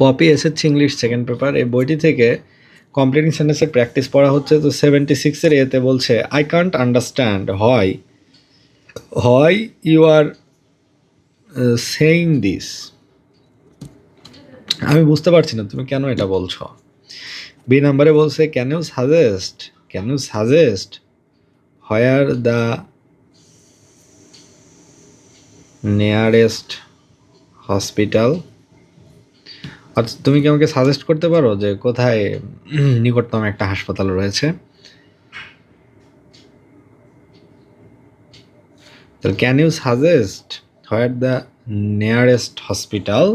Poppy এসেছে English second paper এই বইটি থেকে কমপ্লিটিং সেন্টেন্সের প্র্যাকটিস পড়া হচ্ছে। তো সেভেন্টি সিক্সের এতে বলছে আই কান্ট আন্ডারস্ট্যান্ড হয় হয় ইউ আর সেইং দিস আমি বুঝতে পারছি না, তুমি কেন এটা বলছো? বি নাম্বারে বলছে can you suggest can you suggest where the nearest hospital আচ্ছা তুমি কি আমাকে সাজেস্ট করতে পারো যে কোথায় নিকটতম একটা হাসপাতাল রয়েছে? Can you suggest where the nearest hospital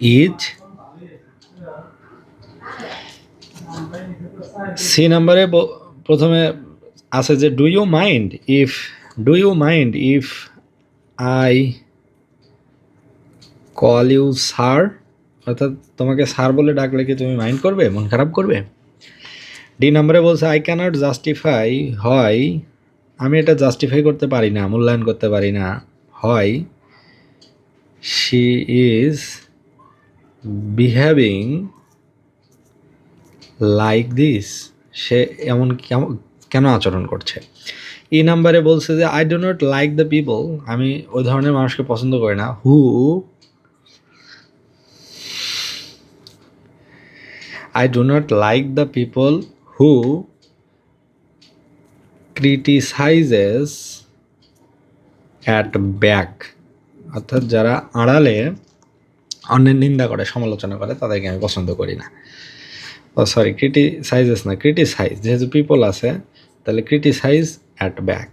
is C নাম্বারে প্রথমে আছে যে do you mind if do you mind if I call you sir অর্থাৎ তোমাকে স্যার বলে ডাকলে কি তুমি মাইন্ড করবে? মন খারাপ করবে? ডি নাম্বারে বলছে আই ক্যানট জাস্টিফাই হয়, আমি এটা জাস্টিফাই করতে পারি না, মূল্যায়ন করতে পারি না, হয় she is behaving like this সে এমন কেন আচরণ করছে? এই নাম্বারে বলছে যে I do not like the people আমি ওই ধরনের মানুষকে পছন্দ করি না who I do not like the people who criticizes at back অর্থাৎ যারা আড়ালে অন্যের নিন্দা করে, সমালোচনা করে, তাদেরকে আমি পছন্দ করি না। ও সরি ক্রিটিসাইজেস না ক্রিটিসাইজ যেহেতু পিপল আছে, তাহলে ক্রিটিসাইজ অ্যাট ব্যাক